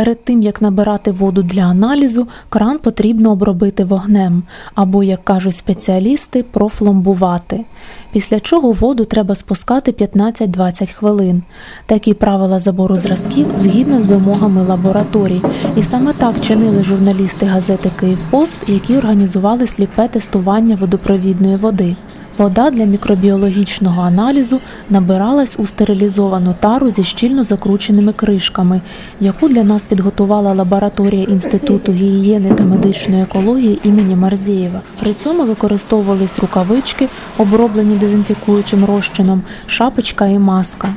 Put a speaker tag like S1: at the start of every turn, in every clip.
S1: Перед тим як набирати воду для аналізу, кран потрібно обробити вогнем або, як кажуть спеціалісти, профломбувати. Після чого воду треба спускати 15-20 хвилин. Такі правила забору зразків згідно з вимогами лабораторій. І саме так чинили журналісти газети Київпост, які організували сліпе тестування водопровідної води. Вода для мікробіологічного аналізу набиралась у стерилізовану тару зі щільно закрученими кришками, яку для нас підготувала лабораторія Інституту гігієни та медичної екології імені Марзієва. При цьому використовувались рукавички, оброблені дезінфікуючим розчином, шапочка і маска.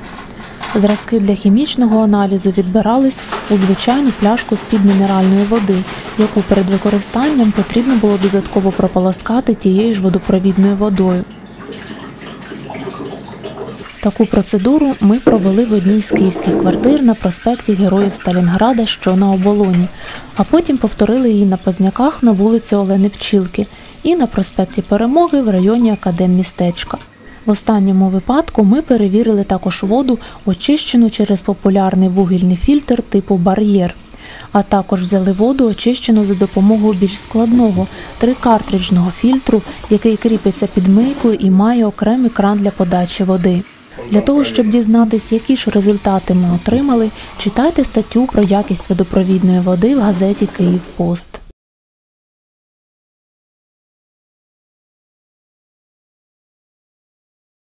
S1: Зразки для хімічного аналізу відбирались у звичайну пляшку з-під мінеральної води, яку перед використанням потрібно було додатково прополоскати тією ж водопровідною водою. Таку процедуру ми провели в одній з київських квартир на проспекті Героїв Сталінграда, що на оболоні, а потім повторили її на Позняках на вулиці Олени Пчілки і на проспекті Перемоги в районі Академмістечка. В останньому випадку ми перевірили також воду, очищену через популярний вугільний фільтр типу бар'єр. А також взяли воду, очищену за допомогою більш складного трикартриджного фільтру, який кріпиться під мийкою і має окремий кран для подачі води. Для того, щоб дізнатись, які ж результати ми отримали, читайте статтю про якість водопровідної води в газеті Київпост.